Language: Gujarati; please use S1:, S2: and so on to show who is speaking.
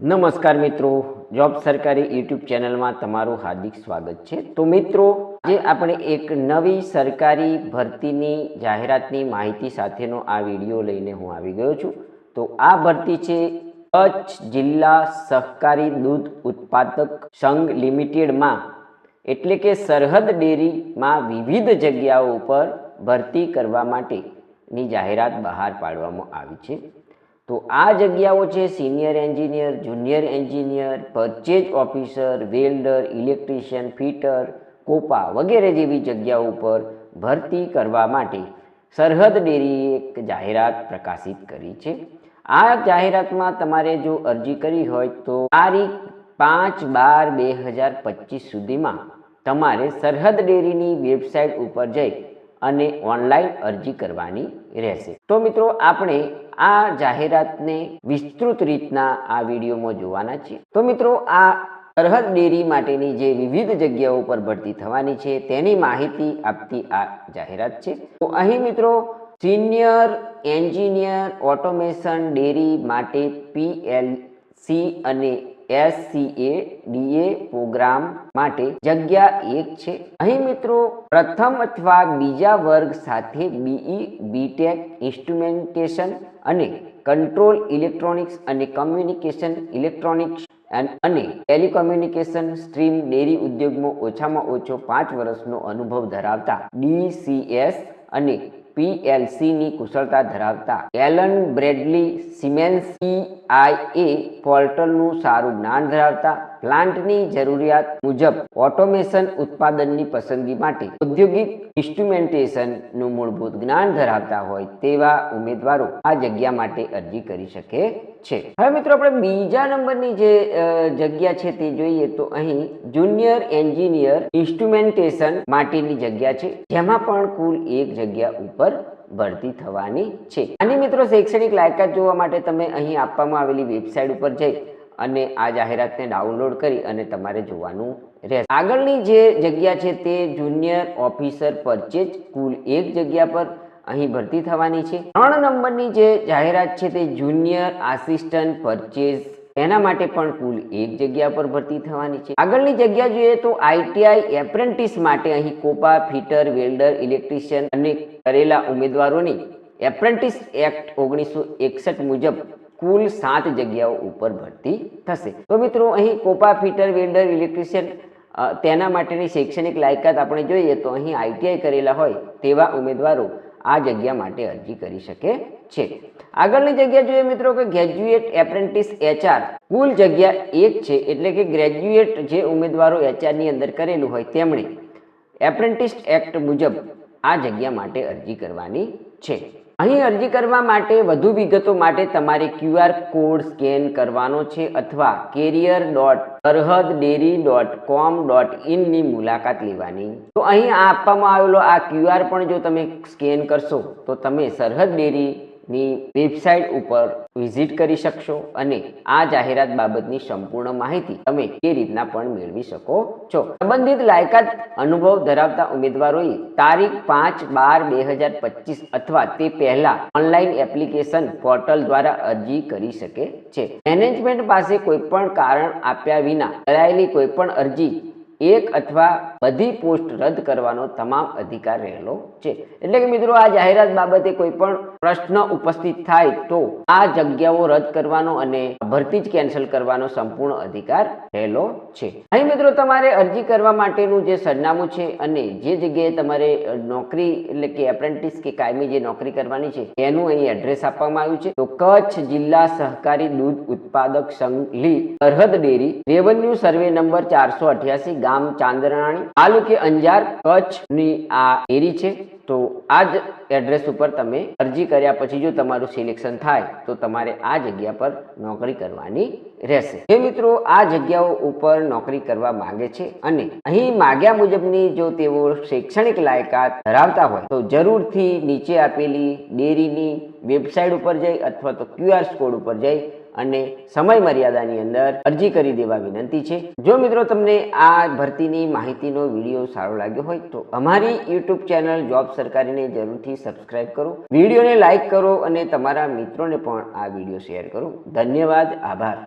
S1: નમસ્કાર મિત્રો, જોબ સરકારી યુટ્યુબ ચેનલમાં તમારું હાર્દિક સ્વાગત છે. તો મિત્રો, આજે આપણે એક નવી સરકારી ભરતીની જાહેરાતની માહિતી સાથેનો આ વીડિયો લઈને હું આવી ગયો છું. તો આ ભરતી છે કચ્છ જિલ્લા સહકારી દૂધ ઉત્પાદક સંઘ લિમિટેડમાં. એટલે કે સરહદ ડેરીમાં વિવિધ જગ્યાઓ ઉપર ભરતી કરવા માટેની જાહેરાત બહાર પાડવામાં આવી છે. તો આ જગ્યાઓ છે senior engineer junior engineer purchase officer welder electrician fitter COPA વગેરે જેવી જગ્યાઓ ઉપર ભરતી કરવા માટે સરહદ ડેરીએ એક જાહેરાત પ્રકાશિત કરી છે. આ જાહેરાતમાં તમારે જો અરજી કરી હોય તો તારીખ પાંચ બાર બે હજાર પચીસ સુધીમાં તમારે સરહદ ડેરીની વેબસાઇટ ઉપર જઈ અને ઓનલાઈન અરજી કરવાની રહેશે. તો મિત્રો, આપણે આ જાહેરાતને વિસ્તૃત રીતના આ વિડીયોમાં જોવાના છે તો મિત્રો, આ સરહદ ડેરી માટેની જે વિવિધ જગ્યાઓ પર ભરતી થવાની છે, તેની માહિતી આપતી આ જાહેરાત છે. તો અહીં મિત્રો, સિનિયર એન્જિનિયર ઓટોમેશન ડેરી માટે પીએલસી અને એસસીએ, ડીએ પ્રોગ્રામ માટે જગ્યા એક છે. અહીં મિત્રો, પ્રથમ અથવા બીજા વર્ગ સાથે બીઈ, બીટેક, ઇન્સ્ટ્રુમેન્ટેશન અને કંટ્રોલ ઇલેક્ટ્રોનિક્સ અને કમ્યુનિકેશન ઇલેક્ટ્રોનિક્સ અને ટેલિકોમ્યુનિકેશન સ્ટ્રીમ ડેરી ઉદ્યોગમાં ઓછામાં ઓછો પાંચ વર્ષનો અનુભવ ધરાવતા ડીસીએસ અને પીએલસીની કુશળતા ધરાવતા એલન બ્રેડલી સિમેન્સ સીઆઈએ પોર્ટલનું સારું જ્ઞાન ધરાવતા પ્લાન્ટની જરૂરિયાત મુજબ ઓટોમેશન ઉત્પાદનની પસંદગી માટે ઔદ્યોગિક ઇન્સ્ટ્રુમેન્ટેશનનું મૂળભૂત જ્ઞાન ધરાવતા હોય તેવા ઉમેદવારો આ જગ્યા માટે અરજી કરી શકે છે. હવે મિત્રો આપણે બીજા નંબરની જે જગ્યા છે તે જોઈએ તો અહીં જુનિયર એન્જિનિયર ઇન્સ્ટ્રુમેન્ટેશન માટેની જગ્યા છે, જેમાં પણ કુલ એક જગ્યા ઉપર ભરતી થવાની છે. અને મિત્રો શૈક્ષણિક લાયકાત જોવા માટે તમે અહીં આપવામાં આવેલી વેબસાઇટ ઉપર જઈ અને આ જાહેરાતને ડાઉનલોડ કરી અને તમારે જોવાનું રહેશે. આગળની જે જગ્યા છે તે જુનિયર ઓફિસર પરચેજ કુલ એક જગ્યા પર અહીં ભરતી થવાની છે. ત્રણ નંબરની જે જાહેરાત છે તે જુનિયર આસિસ્ટન્ટ પરચેઝ એના માટે પણ કુલ એક જગ્યા પર ભરતી થવાની છે. આગળની જગ્યા જોઈએ તો આઈટીઆઈ એપ્રેન્ટિસ માટે અહીં કોપા, ફિટર, વેલ્ડર, ઇલેક્ટ્રિશિયન અને કરેલા ઉમેદવારોની એપ્રેન્ટિસ એક્ટ ઓગણીસો એકસઠ મુજબ કુલ સાત જગ્યાઓ ઉપર ભરતી થશે. તો મિત્રો, અહીં કોપા ફિટર વેલ્ડર ઇલેક્ટ્રિશિયન તેના માટેની શૈક્ષણિક લાયકાત આપણે જોઈએ તો અહીં આઈટીઆઈ કરેલા હોય તેવા ઉમેદવારો આ જગ્યા માટે અરજી કરી શકે છે. આગળની જગ્યા જોઈએ મિત્રો કે ગ્રેજ્યુએટ એપ્રેન્ટિસ એચઆર કુલ જગ્યા એક છે, એટલે કે ગ્રેજ્યુએટ જે ઉમેદવારો એચઆરની અંદર કરેલું હોય તેમણે એપ્રેન્ટિસ એક્ટ મુજબ આ જગ્યા માટે અરજી કરવાની છે. અહીં અરજી કરવા માટે વધુ વિગતો માટે તમારે ક્યુઆર કોડ સ્કેન કરવાનો છે અથવા career dot Sarhad dairy dot com dot ઇનની મુલાકાત લેવાની. તો અહીં આપવામાં આવેલો આ ક્યુઆર પણ જો તમે સ્કેન કરશો, તો તમે સરહદ ડેરીની વેબસાઇટ ઉપર વિઝિટ કરી શકશો અને આ જાહેરાત બાબતની સંપૂર્ણ માહિતી તમે એ રીતના પણ મેળવી શકો છો. સંબંધિત લાયકાત અનુભવ ધરાવતા ઉમેદવારોએ તારીખ પાંચ બાર બે હજાર પચીસ અથવા તે પહેલા ઓનલાઈન એપ્લિકેશન પોર્ટલ દ્વારા અરજી કરી શકે છે. મેનેજમેન્ટ પાસે કોઈ પણ કારણ આપ્યા વિના કરાયેલી કોઈ પણ અરજી એક અથવા બધી પોસ્ટ રદ કરવાનો તમામ અધિકાર રહેલો છે. એટલે કે મિત્રો, આ જાહેરાત બાબતે કોઈ પણ પ્રશ્ન ઉપસ્થિત થાય તો આ જગ્યાઓ રદ કરવાનો અને ભરતી જ કેન્સલ કરવાનો સંપૂર્ણ અધિકાર રહેલો છે. અહીં મિત્રો, તમારે અરજી કરવા માટેનું જે સરનામું છે અને જે જગ્યાએ તમારે નોકરી એટલે કે એપ્રેન્ટિસ કે કાયમી જે નોકરી કરવાની છે, એનું અહીં એડ્રેસ આપવામાં આવ્યું છે. તો કચ્છ જિલ્લા સહકારી દૂધ ઉત્પાદક સંઘ લી સરહદ ડેરી, રેવન્યુ સર્વે નંબર ચારસો અઠ્યાસી, ગામ ચાંદરાણી તાલુકે અંજાર કચ્છની આ ડેરી છે. તો આ જ એડ્રેસ ઉપર તમે અરજી કર્યા પછી જો તમારું સિલેક્શન થાય, તો તમારે આ જગ્યા પર નોકરી કરવાની રહેશે. જે મિત્રો આ જગ્યાઓ ઉપર નોકરી કરવા માંગે છે અને અહીં માગ્યા મુજબની જો તેઓ શૈક્ષણિક લાયકાત ધરાવતા હોય, તો જરૂરથી નીચે આપેલી ડેરીની વેબસાઇટ ઉપર જઈ અથવા તો ક્યુઆર કોડ ઉપર જઈ અને સમય મર્યાદાની અંદર અરજી કરી દેવા વિનંતી છે. જો મિત્રો તમને આ ભરતીની માહિતીનો વીડિયો સારો લાગ્યો હોય તો અમારી યુટ્યુબ ચેનલ જોબ સરકારીને જરૂરથી સબસ્ક્રાઇબ કરો. વિડીયોને લાઇક કરો અને તમારા મિત્રોને પણ આ વીડિયો શેર કરો. ધન્યવાદ. આભાર.